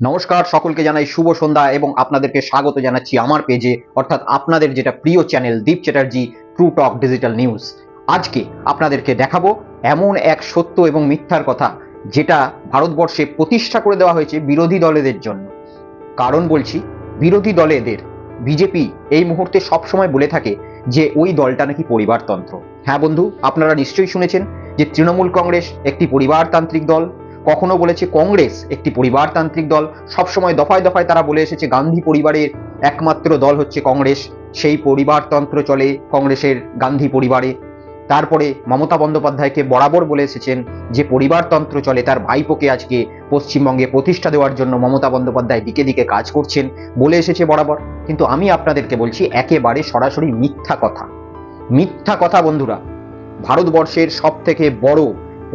নমস্কার, সকলকে জানাই শুভ সন্ধ্যা এবং আপনাদেরকে স্বাগত জানাচ্ছি আমার পেজে অর্থাৎ আপনাদের যেটা প্রিয় channel Deep Chatterjee true talk digital news আজকে আপনাদেরকে দেখাবো এমন এক সত্য এবং মিথ্যার কথা, যেটা ভারতবর্ষে প্রতিষ্ঠা করে দেওয়া হয়েছে বিরোধী দলেদের জন্য। কারণ বলছি, বিরোধী দলেদের বিজেপি এই মুহূর্তে সবসময় বলে থাকে যে ওই দলটা নাকি পরিবারতন্ত্র। হ্যাঁ বন্ধু, আপনারা নিশ্চয়ই শুনেছেন যে তৃণমূল কংগ্রেস একটি পরিবারতান্ত্রিক দল কখনো বলেছে কংগ্রেস একটি পরিবারতান্ত্রিক দল। সবসময় দফায় দফায় তারা বলে এসেছে গান্ধী পরিবারের একমাত্র দল হচ্ছে কংগ্রেস। সেই পরিবারতন্ত্র চলে কংগ্রেসের গান্ধী পরিবারে। তারপরে মমতা বন্দ্যোপাধ্যায়কে বরাবর বলে এসেছেন যে পরিবারতন্ত্র চলে তার ভাইপোকে আজকে পশ্চিমবঙ্গে প্রতিষ্ঠা দেওয়ার জন্য মমতা বন্দ্যোপাধ্যায় দিকে দিকে কাজ করছেন বলে এসেছে বরাবর। কিন্তু আমি আপনাদেরকে বলছি একেবারে সরাসরি মিথ্যা কথা। মিথ্যা কথা বন্ধুরা, ভারতবর্ষের সব থেকে বড়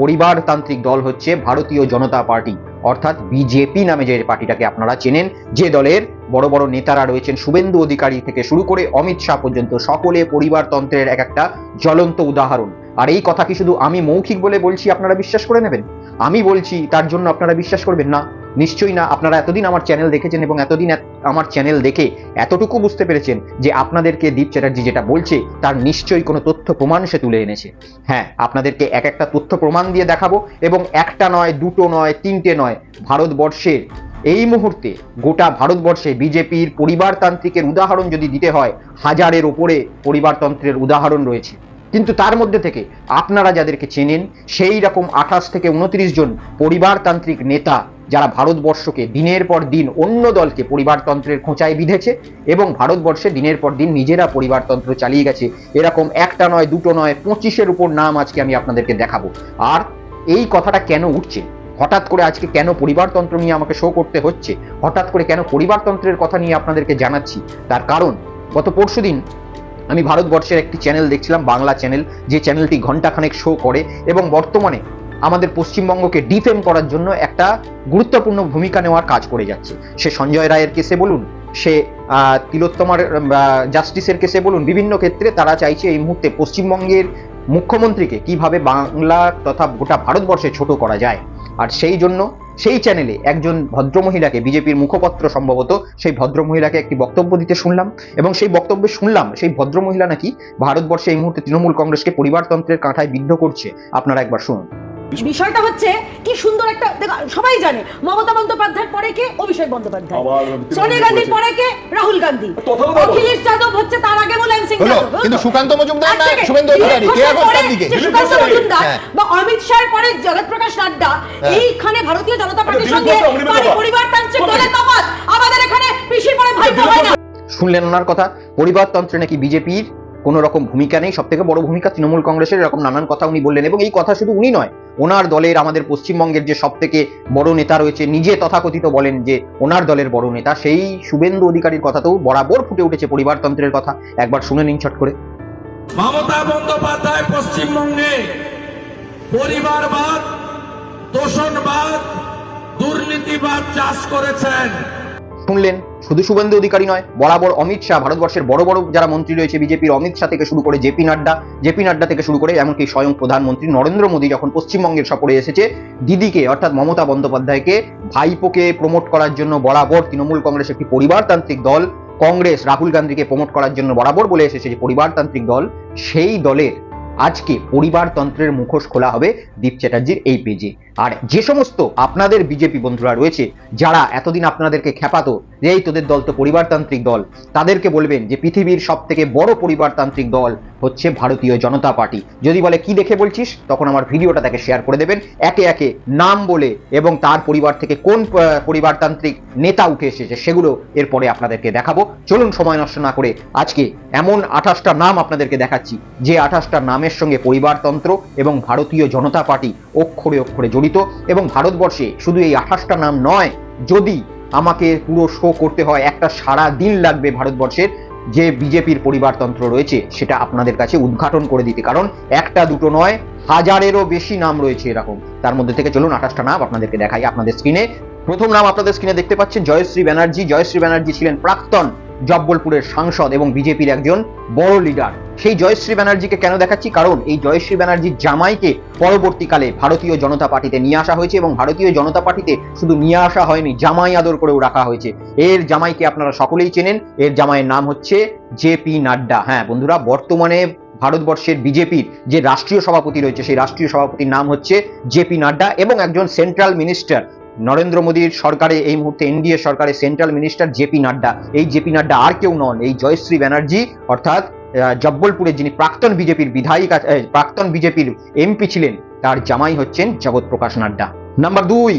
পরিবারতান্ত্রিক দল হচ্ছে ভারতীয় জনতা পার্টি। অর্থাৎ বিজেপি নামে যে পার্টিটাকে আপনারা চেনেন, যে দলের বড় বড় নেতারা রয়েছেন, শুভেন্দু অধিকারী থেকে শুরু করে অমিত শাহ পর্যন্ত, সকলে পরিবারতন্ত্রের এক একটা জ্বলন্ত উদাহরণ। আর এই কথা কি শুধু আমি মৌখিক বলে বলছি আপনারা বিশ্বাস করে নেবেন? আমি বলছি তার জন্য আপনারা বিশ্বাস করবেন না। নিশ্চয়ই না আপনারা এতদিন আমার চ্যানেল দেখেছেন এবং এতদিন এত- আমার চ্যানেল দেখে এতটুকু বুঝতে পেরেছেন যে আপনাদেরকে দীপ চ্যাটার্জি যেটা বলছে, তার নিশ্চয়ই কোনো তথ্য প্রমাণ সে তুলে এনেছে। হ্যাঁ আপনাদেরকে এক একটা তথ্য প্রমাণ দিয়ে দেখাবো এবং একটা নয়, দুটো নয়, তিনটে নয়, ভারতবর্ষের এই মুহূর্তে গোটা ভারতবর্ষে বিজেপির পরিবারতান্ত্রিকের উদাহরণ যদি দিতে হয়, হাজারের ওপরে পরিবারতন্ত্রের উদাহরণ রয়েছে। কিন্তু তার মধ্যে থেকে আপনারা যাদেরকে চেনেন, সেই রকম আঠাশ থেকে উনত্রিশ জন পরিবারতান্ত্রিক নেতা যারা ভারতবর্ষকে দিনের পর দিন অন্য দলকে পরিবারতন্ত্রের খোঁচায় বিঁধেছে এবং ভারতবর্ষে দিনের পর দিন নিজেরা পরিবারতন্ত্র চালিয়ে গেছে, এরকম একটা নয়, দুটো নয়, পঁচিশের উপর নাম আজকে আমি আপনাদেরকে দেখাবো। আর এই কথাটা কেন উঠছে? হঠাৎ করে আজকে কেন পরিবারতন্ত্র নিয়ে আমাকে শো করতে হচ্ছে? হঠাৎ করে কেন পরিবারতন্ত্রের কথা নিয়ে আপনাদেরকে জানাচ্ছি? তার কারণ, গত পরশুদিন আমি ভারতবর্ষের একটি চ্যানেল দেখছিলাম, বাংলা চ্যানেল যে চ্যানেলটি ঘন্টাখানেক শো করে এবং বর্তমানে আমাদের পশ্চিমবঙ্গকে ডিফেম করার জন্য একটা গুরুত্বপূর্ণ ভূমিকা নেওয়ার কাজ করে যাচ্ছে। সে সঞ্জয় রায়ের কেসে বলুন, সে তিলোত্তমার জাস্টিসের কেসে বলুন, বিভিন্ন ক্ষেত্রে তারা চাইছে এই মুহূর্তে পশ্চিমবঙ্গের মুখ্যমন্ত্রীকে কীভাবে বাংলা তথা গোটা ভারতবর্ষে ছোট করা যায়। আর সেই জন্য সেই চ্যানেলে একজন ভদ্রমহিলাকে, বিজেপির মুখপত্র সম্ভবত, সেই ভদ্রমহিলাকে একটি বক্তব্য দিতে শুনলাম এবং সেই বক্তব্যে শুনলাম, সেই ভদ্রমহিলা নাকি ভারতবর্ষে এই মুহূর্তে তৃণমূল কংগ্রেসকে পরিবারতন্ত্রের কাঁঠায় বিদ্ধ করছে। আপনারা একবার শুনুন। বিষয়টা হচ্ছে কি সুন্দর একটা দেখো সবাই জানে মমতা বন্দ্যোপাধ্যায়ের পরে কে অভিষেক বন্দ্যোপাধ্যায় সোনিয়া গান্ধীর পরে কে রাহুল গান্ধী। অখিলেশ যাদব হচ্ছে তার আগে মুলায়ম সিং যাদব কিন্তু সুকান্ত মজুমদার না শুভেন্দু অধিকারী, কে এখন পরে তার দিকে? সুকান্ত মজুমদার হ্যাঁ। বা অমিত শাহের পরে জগৎ প্রকাশ নাড্ডা হ্যাঁ। এইখানে ভারতীয় জনতা পার্টির সঙ্গে পরিবারতান্ত্রিক? দলের তফাৎ আমাদের এখানে পিসির পরে ভাই দিলীপ হয় না শুনলেন ওনার কথা পরিবারতন্ত্রে নাকি বিজেপির কোনো রকম ভূমিকা নেই। সব থেকে বড় ভূমিকা তৃণমূল কংগ্রেসের, এরকম নানান কথা উনি বললেন এবং এই কথা শুধু উনি নয়, ওনার দলের, আমাদের পশ্চিমবঙ্গের যে সব থেকে বড় নেতা রয়েছে, নিজে তথাকথিত বলেন যে ওনার দলের বড় নেতা, সেই শুভেন্দু অধিকারীর কথাতেও বরাবর ফুটে উঠেছে পরিবারতন্ত্রের কথা। একবার শুনে নিন ছট করে। মমতা বন্দ্যোপাধ্যায় পশ্চিমবঙ্গে পরিবারবাদ তোষণবাদ দুর্নীতিবাদ চাষ করেছেন। শুনলেন, শুধু শুভেন্দু অধিকারী নয়, বরাবর অমিত শাহ ভারতবর্ষের বড় বড় যারা মন্ত্রী রয়েছে, বিজেপির অমিত শাহ থেকে শুরু করে জেপি নাড্ডা জেপি নাড্ডা থেকে শুরু করে এমনকি স্বয়ং প্রধানমন্ত্রী নরেন্দ্র মোদী যখন পশ্চিমবঙ্গের সফরে এসেছে, দিদিকে অর্থাৎ মমতা বন্দ্যোপাধ্যায়কে ভাইপোকে প্রমোট করার জন্য বরাবর তৃণমূল কংগ্রেস একটি পরিবারতান্ত্রিক দল, কংগ্রেস রাহুল গান্ধীকে প্রমোট করার জন্য বরাবর বলে এসেছে যে পরিবারতান্ত্রিক দল, সেই দলের আজকে পরিবারতন্ত্রের মুখোশ খোলা হবে দীপ চ্যাটার্জির এই পেজে আর যে সমস্ত আপনাদের বিজেপি বন্ধুরা রয়েছে, যারা এতদিন আপনাদেরকে খেপাতো যে এই তোদের দল তো পরিবারতান্ত্রিক দল, তাদেরকে বলবেন যে পৃথিবীর সব থেকে বড় পরিবারতান্ত্রিক দল হচ্ছে ভারতীয় জনতা পার্টি। যদি বলে কি দেখে বলছিস, তখন আমার ভিডিওটা তাকে শেয়ার করে দেবেন। একে একে নাম বলে এবং তার পরিবার থেকে কোন পরিবারতান্ত্রিক নেতা উঠে এসেছে সেগুলো এরপরে আপনাদেরকে দেখাবো। চলুন সময় নষ্ট না করে আজকে এমন আঠাশটা নাম আপনাদেরকে দেখাচ্ছি, যে আঠাশটা নামের সঙ্গে পরিবারতন্ত্র এবং ভারতীয় জনতা পার্টি অক্ষরে অক্ষরে জড়িত এবং ভারতবর্ষে শুধু এই আঠাশটা নাম নয়, যদি আমাকে পুরো শো করতে হয়, একটা সারা দিন লাগবে ভারতবর্ষের যে বিজেপির পরিবারতন্ত্র রয়েছে, সেটা আপনাদের কাছে উদ্ঘাটন করে দিতে। কারণ একটা দুটো নয়, হাজারেরও বেশি নাম রয়েছে এরকম। তার মধ্যে থেকে চলুন আঠাশটা নাম আপনাদেরকে দেখাই আপনাদের স্ক্রিনে প্রথম নাম আপনাদের স্ক্রিনে দেখতে পাচ্ছেন জয়শ্রী ব্যানার্জি। জয়শ্রী ব্যানার্জি ছিলেন প্রাক্তন জব্বলপুরের সাংসদ এবং বিজেপির একজন বড় লিডার সেই জয়শ্রী ব্যানার্জিকে কেন দেখাচ্ছি? কারণ এই জয়শ্রী ব্যানার্জির জামাইকে পরবর্তীকালে ভারতীয় জনতা পার্টিতে নিয়ে আসা হয়েছে এবং ভারতীয় জনতা পার্টিতে শুধু নিয়ে আসা হয়নি, জামাই আদর করেও রাখা হয়েছে। এর জামাইকে আপনারা সকলেই চেনেন। এর জামাইয়ের নাম হচ্ছে জেপি নাড্ডা। হ্যাঁ বন্ধুরা, বর্তমানে ভারতবর্ষের বিজেপির যে রাষ্ট্রীয় সভাপতি রয়েছে, সেই রাষ্ট্রীয় সভাপতির নাম হচ্ছে জেপি নাড্ডা এবং একজন সেন্ট্রাল মিনিস্টার নরেন্দ্র মোদীর সরকারে, এই মুহূর্তে এনডিএ সরকারে সেন্ট্রাল মিনিস্টার জেপি নাড্ডা। এই জেপি নাড্ডা আর কেউ নন, এই জয়শ্রী ব্যানার্জি, অর্থাৎ জব্বলপুরের যিনি প্রাক্তন বিজেপির বিধায়িকা প্রাক্তন বিজেপির এমপি ছিলেন, তার জামাই হচ্ছেন জগৎ প্রকাশ নাড্ডা। নাম্বার দুই,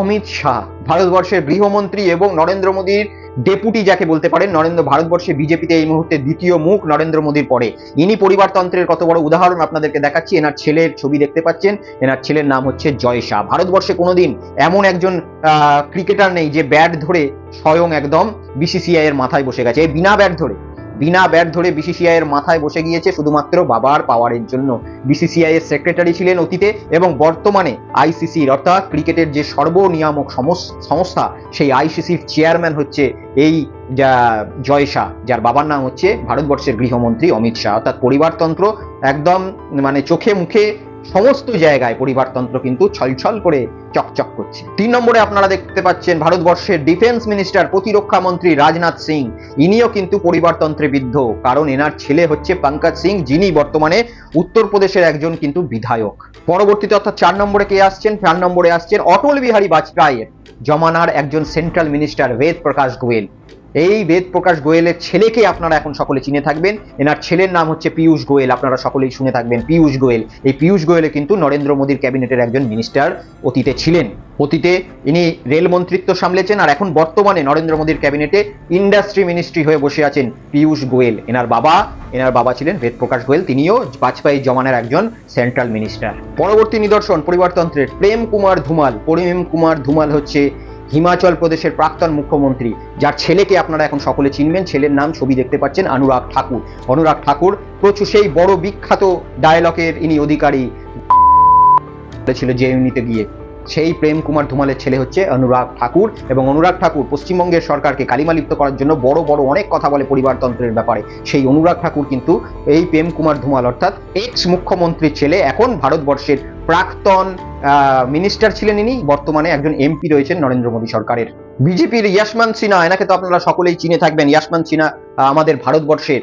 অমিত শাহ, ভারতবর্ষের গৃহমন্ত্রী এবং নরেন্দ্র মোদীর ডেপুটি যাকে বলতে পারেন, নরেন্দ্র ভারতবর্ষে বিজেপিতে এই মুহূর্তে দ্বিতীয় মুখ নরেন্দ্র মোদীর পরে। ইনি পরিবারতন্ত্রের কত বড় উদাহরণ আপনাদেরকে দেখাচ্ছি। এনার ছেলের ছবি দেখতে পাচ্ছেন। এনার ছেলের নাম হচ্ছে জয় শাহ। ভারতবর্ষে কোনোদিন এমন একজন ক্রিকেটার নেই যে ব্যাট ধরে স্বয়ং একদম বিসিসিআই এর মাথায় বসে গেছে। বিনা ব্যাট ধরে। বিনা ব্যাট ধরে বিসিসিআই এর মাথায় বসে গিয়েছে শুধুমাত্র বাবার পাওয়ারের জন্য। বিসিসিআই এর সেক্রেটারি ছিলেন অতীতে এবং বর্তমানে আইসিসির অর্থাৎ ক্রিকেটের যে সর্বনিয়ামক সংস্থা, সেই আইসিসির চেয়ারম্যান হচ্ছে এই, যা, জয় শাহ, যার বাবার নাম হচ্ছে ভারতবর্ষের গৃহমন্ত্রী অমিত শাহ। অর্থাৎ পরিবারতন্ত্র একদম মানে চোখে মুখে সমস্ত জায়গায় পরিবারতন্ত্র কিন্তু ছলছল করে চকচক করছে। তিন নম্বরে আপনারা দেখতে পাচ্ছেন ভারতবর্ষের ডিফেন্স মিনিস্টার, প্রতিরক্ষা মন্ত্রী রাজনাথ সিং। ইনিও কিন্তু পরিবারতন্ত্রে বিদ্ধ। কারণ এনার ছেলে হচ্ছে পঙ্কজ সিং, যিনি বর্তমানে উত্তরপ্রদেশের একজন কিন্তু বিধায়ক। পরবর্তীতে অর্থাৎ চার নম্বরে কে আসছেন? চার নম্বরে আসছেন অটল বিহারী বাজপেয়ীর। জমানার একজন সেন্ট্রাল মিনিস্টার বেদ প্রকাশ গোয়েল। এই বেদ প্রকাশ গোয়েলের ছেলেকে আপনারা এখন সকলে চিনে থাকবেন। এনার ছেলের নাম হচ্ছে পীয়ূষ গোয়েল, আপনারা সকলেই শুনে থাকবেন পীয়ূষ গোয়েল। এই পীয়ূষ গোয়েলে কিন্তু নরেন্দ্র মোদীর ক্যাবিনেটের একজন মিনিস্টার অতীতে ছিলেন। অতীতে ইনি রেল মন্ত্রিত্ব সামলেছেন আর এখন বর্তমানে নরেন্দ্র মোদীর ক্যাবিনেটে ইন্ডাস্ট্রি মিনিস্ট্রি হয়ে বসে আছেন পীয়ূষ গোয়েল। এনার বাবা এনার বাবা ছিলেন বেদ প্রকাশ গোয়েল, তিনিও বাজপেয়ী জমানার একজন সেন্ট্রাল মিনিস্টার। পরবর্তী নিদর্শন পরিবারতন্ত্রের প্রেম কুমার ধুমাল। প্রেম কুমার ধুমাল হচ্ছে হিমাচল প্রদেশের প্রাক্তন মুখ্যমন্ত্রী, যার ছেলেকে আপনারা এখন সকলে চিনবেন, ছেলের নাম ছবি দেখতে পাচ্ছেন, অনুরাগ ঠাকুর। অনুরাগ ঠাকুর প্রচুর, সেই বড় বিখ্যাত ডায়লগের ইনি অধিকারী। ছিল যে ইউনিতে গিয়ে সেই প্রেম কুমার ধুমালের ছেলে হচ্ছে অনুরাগ ঠাকুর এবং অনুরাগ ঠাকুর পশ্চিমবঙ্গের সরকারকে কালিমালিপ্ত করার জন্য বড় বড় অনেক কথা বলে পরিবারতন্ত্রের ব্যাপারে। সেই অনুরাগ ঠাকুর কিন্তু এই প্রেম কুমার ধুমাল অর্থাৎ এক্স মুখ্যমন্ত্রীর ছেলে, এখন ভারতবর্ষের প্রাক্তন মিনিস্টার ছিলেন ইনি, বর্তমানে একজন এমপি রয়েছেন নরেন্দ্র মোদী সরকারের। বিজেপির ইয়াসমান সিনহা, এনাকে তো আপনারা সকলেই চিনে থাকবেন। ইয়াসমান সিনহা আমাদের ভারতবর্ষের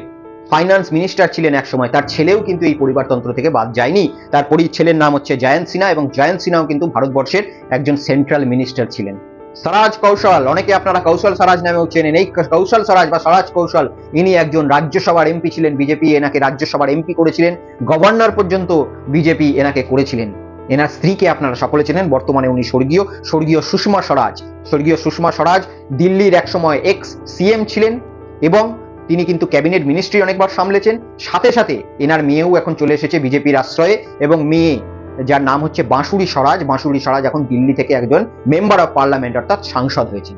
ফাইন্যান্স মিনিস্টার ছিলেন একসময় তার ছেলেও কিন্তু এই পরিবারতন্ত্র থেকে বাদ যায়নি। তার পরি ছেলের নাম হচ্ছে জয়ন্ত সিনহা এবং জয়ন্ত সিনহাও কিন্তু ভারতবর্ষের একজন সেন্ট্রাল মিনিস্টার ছিলেন। স্বরাজ কৌশল, অনেকে আপনারা কৌশল স্বরাজ নামেও চেনেন। এই কৌশল স্বরাজ বা স্বরাজ কৌশল, ইনি একজন রাজ্যসভার এমপি ছিলেন, বিজেপি এনাকে রাজ্যসভার এমপি করেছিলেন। গভর্নর পর্যন্ত বিজেপি এনাকে করেছিলেন। এনার স্ত্রীকে আপনারা সকলে চেনেন, বর্তমানে উনি স্বর্গীয় স্বর্গীয় সুষমা স্বরাজ। স্বর্গীয় সুষমা স্বরাজ দিল্লির একসময় এক্স সিএম ছিলেন এবং তিনি কিন্তু ক্যাবিনেট মিনিস্ট্রি অনেকবার সামলেছেন। সাথে সাথে এনার মেয়েও এখন চলে এসেছে বিজেপির আশ্রয়ে এবং মেয়ে, যার নাম হচ্ছে বাঁশুড়ি স্বরাজ। বাঁশুড়ি স্বরাজ এখন দিল্লি থেকে একজন মেম্বার অফ পার্লামেন্ট, অর্থাৎ সাংসদ হয়েছেন।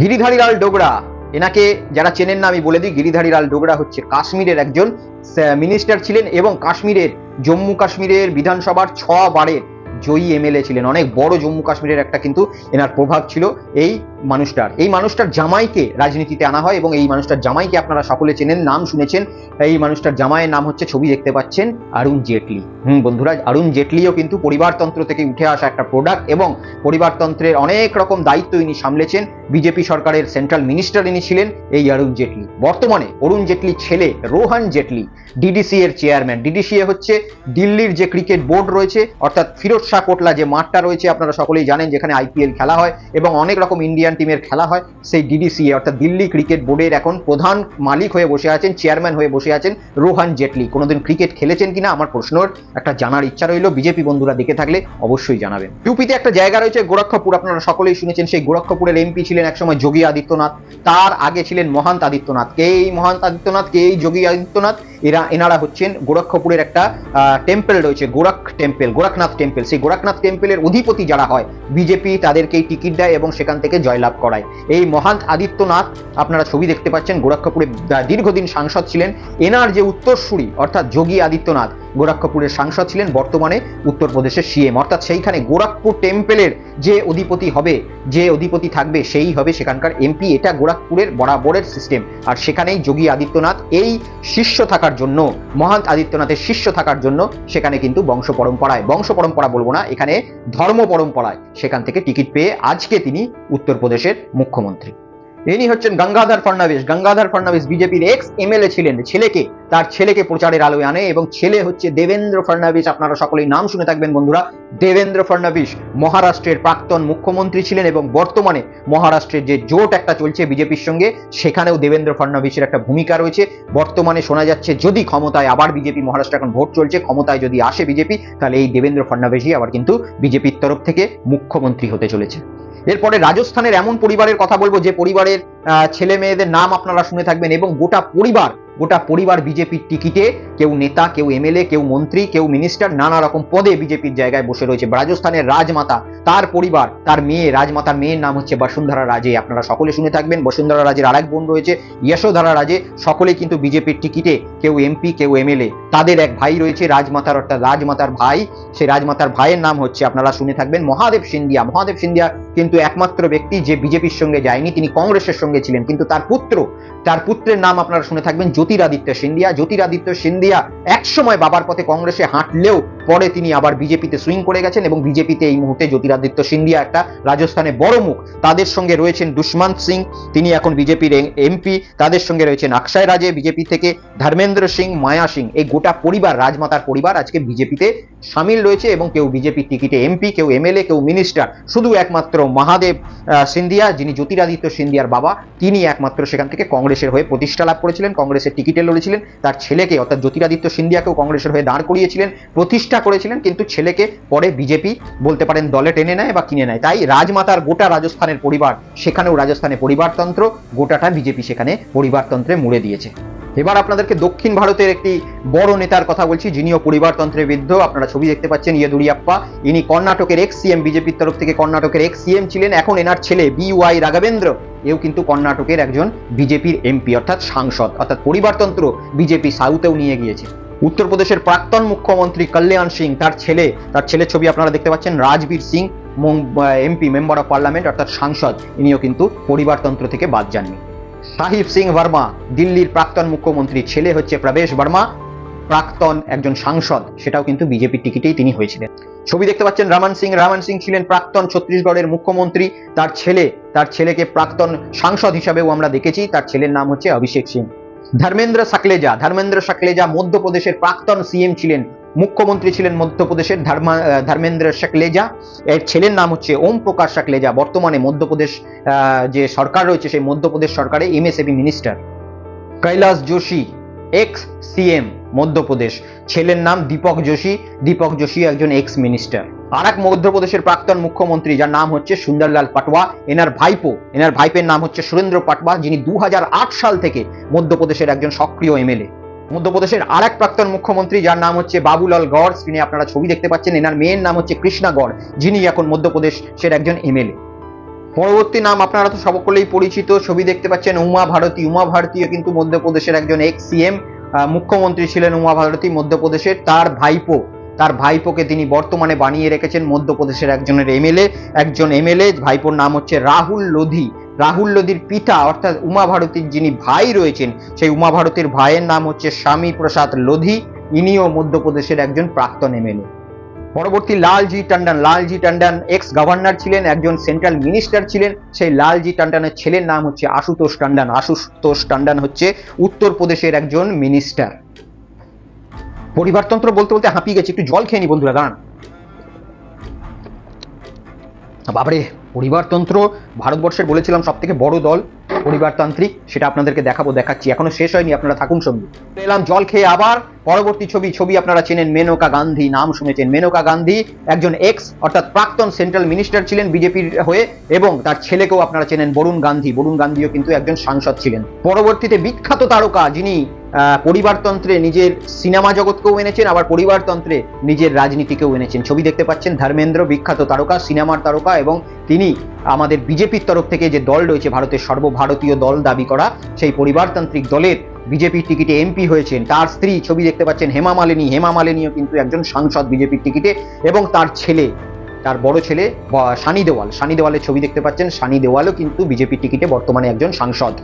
গিরিধারীলাল ডোগরা, এনাকে যারা চেনেন না আমি বলে দিই, গিরিধারীলাল ডোগরা হচ্ছে কাশ্মীরের একজন মিনিস্টার ছিলেন এবং কাশ্মীরের, জম্মু কাশ্মীরের বিধানসভার ছ বারের জয়ী এমএলএ ছিলেন। অনেক বড় জম্মু কাশ্মীরের একটা কিন্তু এনার প্রভাব ছিল। এই মানুষটার। এই মানুষটার জামাইকে রাজনীতিতে আনা হয় এবং এই মানুষটার জামাইকে আপনারা সকলে চেনেন, নাম শুনেছেন। এই মানুষটার জামাইয়ের নাম হচ্ছে ছবি দেখতে পাচ্ছেন, অরুণ জেটলি। হুম, বন্ধুরা, অরুণ জেটলিও কিন্তু পরিবারতন্ত্র থেকে উঠে আসা একটা প্রোডাক্ট এবং পরিবারতন্ত্রের অনেক রকম দায়িত্ব ইনি সামলেছেন। বিজেপি সরকারের সেন্ট্রাল মিনিস্টার ইনি ছিলেন এই অরুণ জেটলি। বর্তমানে অরুণ জেটলির ছেলে রোহান জেটলি ডিডিসি এর চেয়ারম্যান ডিডিসিএ হচ্ছে দিল্লির যে ক্রিকেট বোর্ড রয়েছে, অর্থাৎ ফিরোজ শাহ কোটলা যে মাঠটা রয়েছে, আপনারা সকলেই জানেন, যেখানে আইপিএল খেলা হয় এবং অনেক রকম ইন্ডিয়ান টিমের খেলা হয়, সেই ডিডিসিএ অর্থাৎ দিল্লি ক্রিকেট বোর্ডের এখন প্রধান মালিক হয়ে বসে আছেন চেয়ারম্যান হয়ে বসে আছেন রোহান জেটলি। কোনোদিন ক্রিকেট খেলেছেন কিনা আমার প্রশ্নের একটা জানার ইচ্ছা রইল বিজেপি বন্ধুরা দেখে থাকলে অবশ্যই জানাবেন। ইউপিতে একটা জায়গা রয়েছে, গোরক্ষপুর, আপনারা সকলেই শুনেছেন, সেই গোরক্ষপুরের এমপি ছিলেন একসময় যোগী আদিত্যনাথ, তার আগে ছিলেন মহান্ত আদিত্যনাথ। কে এই মহান্ত আদিত্যনাথ, কে এই যোগী আদিত্যনাথ? এরা, এনারা হচ্ছেন গোরক্ষপুরের একটা টেম্পল রয়েছে, গোরখ টেম্পল গোরখনাথ টেম্পল সেই গোরখনাথ টেম্পলের অধিপতি যারা হয় বিজেপি তাদেরকেই টিকিট দেয় এবং সেখান থেকে জয়লাভ জয়লাভ করায়। এই মহান আদিত্যনাথ, আপনারা ছবি দেখতে পাচ্ছেন, গোরক্ষপুরে দীর্ঘদিন সাংসদ ছিলেন। এনার যে উত্তরসূরি, অর্থাৎ যোগী আদিত্যনাথ, গোরক্ষপুরের সাংসদ ছিলেন, বর্তমানে উত্তরপ্রদেশের সিএম অর্থাৎ সেইখানে গোরখপুর টেম্পেলের যে অধিপতি হবে, যে অধিপতি থাকবে, সেই হবে সেখানকার এমপি এটা গোরখপুরের বরাবরের সিস্টেম আর সেখানেই যোগী আদিত্যনাথ, এই শিষ্য থাকার জন্য মহান আদিত্যনাথের শিষ্য থাকার জন্য, সেখানে কিন্তু বংশ পরম্পরায়, বংশ পরম্পরা বলব না, এখানে ধর্ম পরম্পরায়, সেখান থেকে টিকিট পেয়ে আজকে তিনি উত্তরপ্রদেশের মুখ্যমন্ত্রী। ইনি হচ্ছেন গঙ্গাধর ফডনবিস গঙ্গাধর ফডনবিস বিজেপির এক্স এমএলএ ছিলেন। ছেলেকে, তার ছেলেকে প্রচারের আলোয় আনে এবং ছেলে হচ্ছে দেবেন্দ্র ফডনবিস আপনারা সকলেই নাম শুনে থাকবেন বন্ধুরা। দেবেন্দ্র ফডনবিস মহারাষ্ট্রের প্রাক্তন মুখ্যমন্ত্রী ছিলেন এবং বর্তমানে মহারাষ্ট্রের যে জোট একটা চলছে বিজেপির সঙ্গে, সেখানেও দেবেন্দ্র ফডনবিসের একটা ভূমিকা রয়েছে। বর্তমানে শোনা যাচ্ছে, যদি ক্ষমতায় আবার বিজেপি, মহারাষ্ট্রে এখন ভোট চলছে, ক্ষমতায় যদি আসে বিজেপি, তাহলে এই দেবেন্দ্র ফডনবিসই আবার কিন্তু বিজেপির তরফ থেকে মুখ্যমন্ত্রী হতে চলেছে। এরপরে রাজস্থানের এমন পরিবারের কথা বলব যে পরিবারের ছেলে মেয়েদের নাম আপনারা শুনে থাকবেন এবং গোটা পরিবার গোটা পরিবার বিজেপির টিকিটে, কেউ নেতা, কেউ এমএলএ, কেউ মন্ত্রী, কেউ মিনিস্টার, নানা রকম পদে বিজেপির জায়গায় বসে রয়েছে। রাজস্থানের রাজমাতা, তার পরিবার, তার মেয়ে, রাজমাতার মেয়ের নাম হচ্ছে বসুন্ধরা রাজে। আপনারা সকলে শুনে থাকবেন, বসুন্ধরা রাজের আরেক বোন রয়েছে, যশোধরা রাজে। সকলেই কিন্তু বিজেপির টিকিটে, কেউ এমপি, কেউ এমএলএ। তাদের এক ভাই রয়েছে, রাজমাতার অর্থাৎ রাজমাতার ভাই। সেই রাজমাতার ভাইয়ের নাম হচ্ছে, আপনারা শুনে থাকবেন, মহাদেব সিন্ধিয়া। মহাদেব সিন্ধিয়া কিন্তু একমাত্র ব্যক্তি যে বিজেপির সঙ্গে যায়নি, তিনি কংগ্রেসের সঙ্গে ছিলেন। কিন্তু তার পুত্র, তার পুত্রের নাম আপনারা শুনে থাকবেন জ্যোতিরাদিত্য সিন্ধিয়া। জ্যোতিরাদিত্য সিন্ধিয়া একসময় বাবার পথে কংগ্রেসে হাঁটলেও পরে তিনি আবার বিজেপিতে সুইং করে গেছেন এবং বিজেপিতে এই মুহূর্তে জ্যোতিরাদিত্য সিন্ধিয়া একটা রাজস্থানে বড় মুখ। তাদের সঙ্গে রয়েছেন দুষ্মন্ত সিং, তিনি এখন বিজেপির এমপি। তাদের সঙ্গে রয়েছেন অক্ষয় রাজে, বিজেপি থেকে ধর্মেন্দ্র সিং, মায়া সিং। এই গোটা পরিবার, রাজমাতার পরিবার আজকে বিজেপিতে সামিল রয়েছে এবং কেউ বিজেপির টিকিটে এমপি, কেউ এমএলএ, কেউ মিনিস্টার। শুধু একমাত্র মহাদেব সিন্ধিয়া, যিনি জ্যোতিরাদিত্য সিন্ধিয়ার বাবা তিনি একমাত্র সেখান থেকে কংগ্রেসের হয়ে প্রতিষ্ঠা লাভ করেছিলেন। কংগ্রেসের টিকিটে লড়েছিলেন, তার ছেলেকে, অর্থাৎ জ্যোতিরাদিত্য সিন্ধিয়াকেও কংগ্রেসের হয়ে দাঁড় করিয়েছিলেন, প্রতিষ্ঠা করেছিলেন, কিন্তু ছেলেকে পরে বিজেপি বলতে পারেন দলে টেনে নেয় বা কিনে নেয়। তাই রাজমাতার গোটা রাজস্থানের পরিবার, সেখানেও রাজস্থানে পরিবারতন্ত্র, গোটাটা বিজেপি সেখানে পরিবারতন্ত্রে মুড়ে দিয়েছে। এবার আপনাদেরকে দক্ষিণ ভারতের একটি বড় নেতার কথা বলছি, যিনিও পরিবারতন্ত্রের বিরুদ্ধ আপনারা ছবি দেখতে পাচ্ছেন ইয়েদুরিয়াপ্পা ইনি কর্ণাটকের এক্স সিএম বিজেপির তরফ থেকে কর্ণাটকের এক্স সিএম ছিলেন, এখন এনার ছেলে বি ওয়াই রাঘবেন্দ্র। এও কিন্তু কর্ণাটকের একজন বিজেপির এমপি অর্থাৎ সাংসদ, অর্থাৎ পরিবারতন্ত্র বিজেপি সাউথেও নিয়ে গিয়েছে। উত্তরপ্রদেশের প্রাক্তন মুখ্যমন্ত্রী কল্যাণ সিং, তার ছেলে, তার ছেলের ছবি আপনারা দেখতে পাচ্ছেন, Rajbir Singh MP member of parliament, অর্থাৎ সাংসদ। ইনিও কিন্তু পরিবারতন্ত্র থেকে বাদ যাননি। সাহিব সিং বর্মা দিল্লির প্রাক্তন মুখ্যমন্ত্রী ছেলে হচ্ছে প্রবেশ বর্মা প্রাক্তন একজন সাংসদ, সেটাও কিন্তু বিজেপির টিকিটেই তিনি হয়েছিলেন। ছবি দেখতে পাচ্ছেন রামান সিং। রামান সিং ছিলেন প্রাক্তন ছত্তিশগড়ের মুখ্যমন্ত্রী। তার ছেলে, তার ছেলেকে প্রাক্তন সাংসদ হিসাবেও আমরা দেখেছি। তার ছেলের নাম হচ্ছে অভিষেক সিং। ধর্মেন্দ্র সাকলেজা। ধর্মেন্দ্র সাকলেজা মধ্যপ্রদেশের প্রাক্তন সিএম ছিলেন, মুখ্যমন্ত্রী ছিলেন মধ্যপ্রদেশের ধর্মা ধর্মেন্দ্র সাকলেজা। এর ছেলের নাম হচ্ছে ওম প্রকাশ সাকলেজা। বর্তমানে মধ্যপ্রদেশ যে সরকার রয়েছে সেই মধ্যপ্রদেশ সরকারে MSAB minister Kailash Joshi ex CM Madhya Pradesh. ছেলের নাম দীপক যোশী। দীপক যোশী একজন এক্স মিনিস্টার আর এক মধ্যপ্রদেশের প্রাক্তন মুখ্যমন্ত্রী, যার নাম হচ্ছে সুন্দরলাল পাটওয়া এনার ভাইপো, এনার ভাইপের নাম হচ্ছে সুরেন্দ্র পাটওয়া যিনি দু হাজার আট সাল থেকে মধ্যপ্রদেশের একজন সক্রিয় এমএলএ মধ্যপ্রদেশের আর এক প্রাক্তন মুখ্যমন্ত্রী, যার নাম হচ্ছে বাবুলাল গড় স্ক্রিনে আপনারা ছবি দেখতে পাচ্ছেন, এনার মেয়ের নাম হচ্ছে কৃষ্ণা গড়, যিনি এখন মধ্যপ্রদেশের একজন এমএলএ পরবর্তী নাম আপনারা তো সকলেই পরিচিত, ছবি দেখতে পাচ্ছেন উমা ভারতী। উমা ভারতীয় কিন্তু মধ্যপ্রদেশের একজন এক্স সিএম মুখ্যমন্ত্রী ছিলেন উমা ভারতী মধ্যপ্রদেশের, তার ভাইপো। তার ভাইপোকে তিনি বর্তমানে বানিয়ে রেখেছেন মধ্যপ্রদেশের একজনের এমএলএ, একজন এমএলএ, ভাইপোর নাম হচ্ছে রাহুল লোধি। রাহুল লোধির পিতা, অর্থাৎ উমা ভারতীর যিনি ভাই রয়েছেন, সেই উমা ভারতীর ভাইয়ের নাম হচ্ছে স্বামী প্রসাদ লোধি। ইনিও মধ্যপ্রদেশের একজন প্রাক্তন এমএলএ। পরবর্তী লালজি টন্ডন। লালজি টন্ডন এক্স গভর্নর ছিলেন, একজন সেন্ট্রাল মিনিস্টার ছিলেন। সেই লালজি টন্ডনের ছেলের নাম হচ্ছে আশুতোষ টন্ডন। আশুতোষ টন্ডন হচ্ছে উত্তরপ্রদেশের একজন মিনিস্টার পরিবারতন্ত্র বলতে বলতে হাঁপিয়ে গেছে, একটু জল খেয়ে নি বন্ধুরা, দাঁড়ান। বাবারে পরিবারতন্ত্র ভারতবর্ষের বলেছিলাম সব থেকে বড় দল। পরিবারতান্ত্রিক, সেটা আপনাদেরকে দেখাবো, দেখাচ্ছি। এখনও শেষ হয়নি, আপনারা থাকুন সঙ্গে। এলাম, জল খেয়ে আবার পরবর্তী ছবি ছবি আপনারা চেনেন মেনকা গান্ধী, নাম শুনেছেন মেনকা গান্ধী। একজন এক্স অর্থাৎ প্রাক্তন সেন্ট্রাল মিনিস্টার ছিলেন বিজেপির হয়ে, এবং তার ছেলেকেও আপনারা চেনেন বরুণ গান্ধী। বরুণ গান্ধীও কিন্তু একজন সাংসদ ছিলেন। পরবর্তীতে বিখ্যাত তারকা, যিনি পরিবারতন্ত্রে নিজের সিনেমা জগৎকেও এনেছেন, আবার পরিবারতন্ত্রে নিজের রাজনীতিকেও এনেছেন। ছবি দেখতে পাচ্ছেন ধর্মেন্দ্র, বিখ্যাত তারকা, সিনেমার তারকা, এবং তিনি আমাদের বিজেপির তরফ থেকে যে দল রয়েছে, ভারতের সর্বভারতীয় দল দাবি করা। সেই পরিবারতান্ত্রিক দলের বিজেপির টিকিটে এমপি হয়েছেন। তার স্ত্রী, ছবি দেখতে পাচ্ছেন হেমা মালিনী। হেমা মালিনীও কিন্তু একজন সাংসদ বিজেপির টিকিটে এবং তার ছেলে, তার বড় ছেলে সানি দেওয়াল। সানি দেওয়ালের ছবি দেখতে পাচ্ছেন। সানি দেওয়ালও কিন্তু বিজেপির টিকিটে বর্তমানে একজন সাংসদ।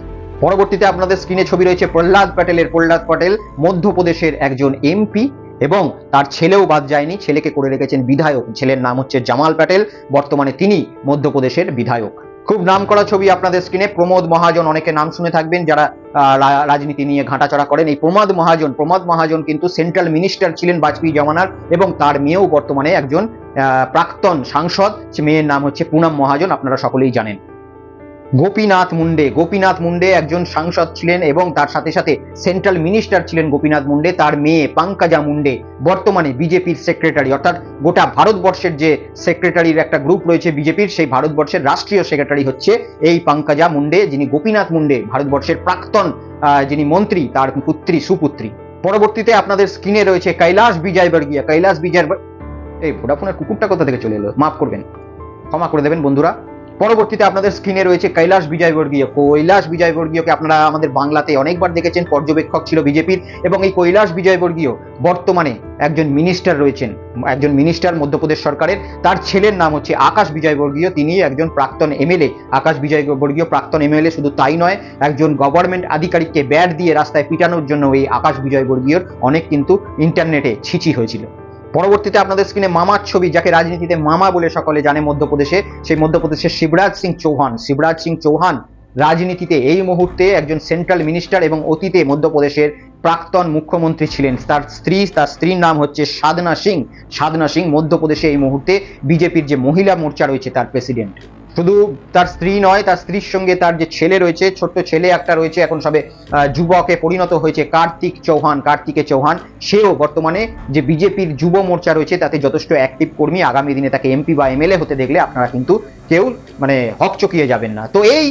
পরবর্তীতে আপনাদের স্ক্রিনে ছবি রয়েছে প্রহ্লাদ প্যাটেলের। প্রহ্লাদ প্যাটেল মধ্যপ্রদেশের একজন এমপি এবং তার ছেলেও বাদ যায়নি। ছেলেকে করে রেখেছেন বিধায়ক। ছেলের নাম হচ্ছে জামাল প্যাটেল। বর্তমানে তিনি মধ্যপ্রদেশের বিধায়ক। খুব নাম করা ছবি আপনাদের স্ক্রিনে প্রমোদ মহাজন, অনেকে নাম শুনে থাকবেন যারা রাজনীতি নিয়ে ঘাঁটাচড়া করেন। এই প্রমোদ মহাজন প্রমোদ মহাজন কিন্তু সেন্ট্রাল মিনিস্টার ছিলেন বাজপেয়ী জমানার এবং তার মেয়েও বর্তমানে একজন প্রাক্তন সাংসদ। মেয়ের নাম হচ্ছে পুনম মহাজন, আপনারা সকলেই জানেন। গোপীনাথ মুন্ডে। গোপীনাথ মুন্ডে একজন সাংসদ ছিলেন এবং তার সাথে সাথে সেন্ট্রাল মিনিস্টার ছিলেন গোপীনাথ মুন্ডে, তার মেয়ে পাঙ্কাজা মুন্ডে, বর্তমানে বিজেপির সেক্রেটারি। অর্থাৎ গোটা ভারতবর্ষের যে সেক্রেটারির একটা গ্রুপ রয়েছে বিজেপির, সেই ভারতবর্ষের রাষ্ট্রীয় সেক্রেটারি হচ্ছে এই পাঙ্কাজা মুন্ডে, যিনি গোপীনাথ মুন্ডে, ভারতবর্ষের প্রাক্তন যিনি মন্ত্রী, তার পুত্রী, সুপুত্রী। পরবর্তীতে আপনাদের স্ক্রিনে রয়েছে কৈলাস বিজয় বর্গিয়া কৈলাস বিজয় এই ভোডাফোনের কুকুরটা কোথা থেকে চলে এলো? মাফ করবেন। ক্ষমা করে দেবেন বন্ধুরা। পরবর্তীতে আপনাদের স্ক্রিনে রয়েছে কৈলাস বিজয়বর্গীয়। কৈলাস বিজয়বর্গীয়কে আপনারা আমাদের বাংলাতে অনেকবার দেখেছেন, পর্যবেক্ষক ছিল বিজেপির এবং এই কৈলাস বিজয়বর্গীয় বর্তমানে একজন মিনিস্টার রয়েছেন, একজন মিনিস্টার মধ্যপ্রদেশ সরকারের। তার ছেলের নাম হচ্ছে আকাশ বিজয়বর্গীয়, তিনি একজন প্রাক্তন এমএলএ। আকাশ বিজয়বর্গীয় প্রাক্তন এমএলএ শুধু তাই নয়, একজন গভর্নমেন্ট আধিকারিককে ব্যাট দিয়ে রাস্তায় পিটানোর জন্য এই আকাশ বিজয়বর্গীয়র অনেক কিন্তু ইন্টারনেটে ছিচি হয়েছিল। পরবর্তীতে আপনাদের স্ক্রিনে মামার ছবি, যাকে রাজনীতিতে মামা বলে সকলে জানে মধ্যপ্রদেশে, সেই মধ্যপ্রদেশের শিবরাজ সিং চৌহান। শিবরাজ সিং চৌহান রাজনীতিতে এই মুহূর্তে একজন সেন্ট্রাল মিনিস্টার এবং অতীতে মধ্যপ্রদেশের প্রাক্তন মুখ্যমন্ত্রী ছিলেন। তার স্ত্রী, তার স্ত্রীর নাম হচ্ছে সাধনা সিং। সাধনা সিং মধ্যপ্রদেশে এই মুহূর্তে বিজেপির যে মহিলা মোর্চা রয়েছে, তার প্রেসিডেন্ট শুধু তার স্ত্রী নয়, তার স্ত্রীর সঙ্গে তার যে ছেলে রয়েছে, ছোট্ট ছেলে একটা রয়েছে, এখন সবে যুবকে পরিণত হয়েছে কার্তিক চৌহান, কার্তিকে চৌহান। সেও বর্তমানে যে বিজেপির যুব মোর্চা রয়েছে, তাতে যথেষ্ট অ্যাক্টিভ কর্মী আগামী দিনে তাকে এমপি বা এমএলএ হতে দেখলে আপনারা কিন্তু কেউ মানে হক চকিয়ে যাবেন না। তো এই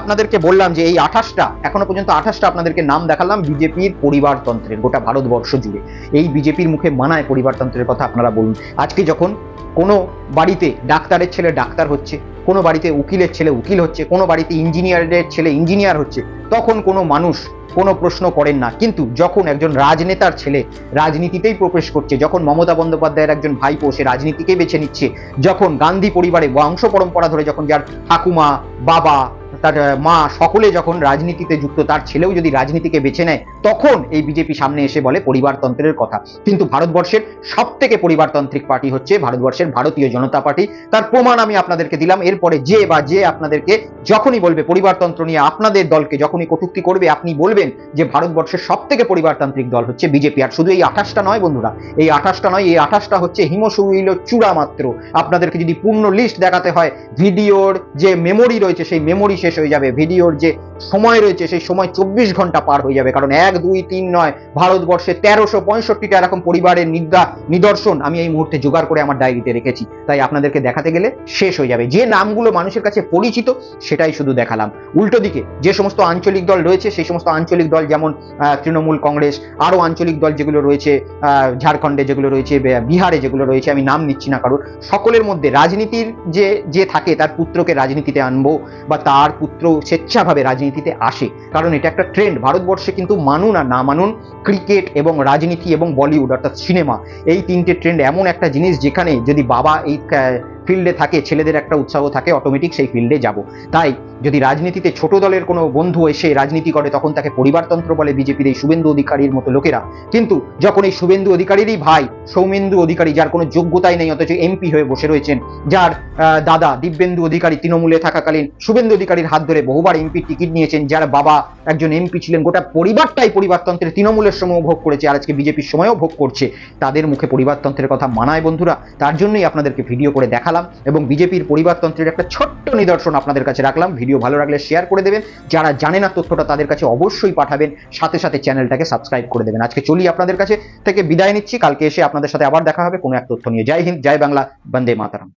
আপনাদেরকে বললাম যে এই আঠাশটা, এখনও পর্যন্ত আঠাশটা আপনাদেরকে নাম দেখালাম বিজেপির পরিবারতন্ত্রের, গোটা ভারতবর্ষ জুড়ে। এই বিজেপির মুখে মানায় পরিবারতন্ত্রের কথা আপনারা বলুন। আজকে যখন কোনো বাড়িতে ডাক্তারের ছেলে ডাক্তার হচ্ছে, কোনো বাড়িতে উকিলের ছেলে উকিল হচ্ছে, কোনো বাড়িতে ইঞ্জিনিয়ারের ছেলে ইঞ্জিনিয়ার হচ্ছে তখন কোনো মানুষ কোনো প্রশ্ন করেন না। কিন্তু যখন একজন রাজনেতার ছেলে রাজনীতিতেই প্রবেশ করছে, যখন মমতা বন্দ্যোপাধ্যায়ের একজন ভাইপো সে রাজনীতিকেই বেছে নিচ্ছে, যখন গান্ধী পরিবারে বংশ পরম্পরা ধরে যখন যার ঠাকুমা, বাবা তার মা সকলে যখন রাজনীতিতে যুক্ত, তার ছেলেও যদি রাজনীতিকে বেছে নেয়, তখন এই বিজেপি সামনে এসে বলে পরিবারতন্ত্রের কথা। কিন্তু ভারতবর্ষের সব থেকে পরিবারতান্ত্রিক পার্টি হচ্ছে ভারতবর্ষের ভারতীয় জনতা পার্টি। তার প্রমাণ আমি আপনাদেরকে দিলাম, এরপরে যে বা যে আপনাদেরকে যখনই বলবে পরিবারতন্ত্র নিয়ে আপনাদের দলকে যখনই কটূক্তি করবে, আপনি বলবেন যে ভারতবর্ষের সব থেকে পরিবারতান্ত্রিক দল হচ্ছে বিজেপি। আর শুধু এই আঠাশটা নয় বন্ধুরা, এই আঠাশটা নয়, এই আঠাশটা হচ্ছে হিমশৈল চূড়া মাত্র আপনাদেরকে যদি পূর্ণ লিস্ট দেখাতে হয়, ভিডিওর যে মেমোরি রয়েছে, সেই মেমোরি শেষ হয়ে যাবে। ভিডিওর যে সময় রয়েছে, সেই সময় চব্বিশ ঘণ্টা পার হয়ে যাবে। কারণ এক, দুই, তিন নয়, ভারতবর্ষে তেরোশো পঁয়ষট্টিটা এরকম পরিবারের নিদ্রা, নিদর্শন আমি এই মুহূর্তে জোগাড় করে আমার ডায়েরিতে রেখেছি। তাই আপনাদেরকে দেখাতে গেলে শেষ হয়ে যাবে। যে নামগুলো মানুষের কাছে পরিচিত, সেটাই শুধু দেখালাম। উল্টো দিকে, যে সমস্ত আঞ্চলিক দল রয়েছে, সেই সমস্ত আঞ্চলিক দল যেমন তৃণমূল কংগ্রেস আরও আঞ্চলিক দল যেগুলো রয়েছে ঝাড়খণ্ডে যেগুলো রয়েছে বিহারে যেগুলো রয়েছে, আমি নাম নিচ্ছি না কারোর। সকলের মধ্যে রাজনীতির যে যে থাকে, তার পুত্রকে রাজনীতিতে আনব, বা তার পুত্র স্বেচ্ছাভাবে রাজনীতিতে আসে। কারণ এটা একটা ট্রেন্ড ভারতবর্ষে কিন্তু মানুন আর না মানুন ক্রিকেট এবং রাজনীতি এবং বলিউড অর্থাৎ সিনেমা এই তিনটে ট্রেন্ড এমন একটা জিনিস যেখানে যদি বাবা এই ফিল্ডে থাকে, ছেলেদের একটা উৎসাহ থাকে অটোমেটিক সেই ফিল্ডে যাব। তাই যদি রাজনীতিতে ছোট দলের কোনো বন্ধু এসে রাজনীতি করে, তখন তাকে পরিবারতন্ত্র বলে বিজেপির এই শুভেন্দু অধিকারীর মতো লোকেরা। কিন্তু যখন এই শুভেন্দু অধিকারীরই ভাই, সৌমেন্দু অধিকারী, যার কোনো যোগ্যতাই নেই, অথচ এমপি হয়ে বসে রয়েছেন, যার দাদা দিব্যেন্দু অধিকারী তৃণমূলে থাকাকালীন শুভেন্দু অধিকারীর হাত ধরে বহুবার এমপি টিকিট নিয়েছেন, যার বাবা একজন এমপি ছিলেন, গোটা পরিবারটাই পরিবারতন্ত্রের তৃণমূলের সময়ও ভোগ করেছে, আর আজকে বিজেপির সময়ও ভোগ করছে। তাদের মুখে পরিবারতন্ত্রের কথা মানায়, বন্ধুরা। তার জন্যই আপনাদেরকে ভিডিও করে দেখালাম। এবং বিজেপির পরিবারতন্ত্রের একটা ছোট্ট নিদর্শন আপনাদের কাছে রাখলাম। ভিডিও ভালো লাগলে শেয়ার করে দেবেন। যারা জানে না তথ্যটা তাদের কাছে অবশ্যই পাঠাবেন। সাথে সাথে চ্যানেলটাকে সাবস্ক্রাইব করে দেবেন। আজকে চলি আপনাদের কাছে থেকে বিদায় নিচ্ছি। কালকে এসে আপনাদের সাথে আবার দেখা হবে। কোনো এক তথ্য নিয়ে। জয় হিন্দ, জয় বাংলা, বন্দে মাতারাম।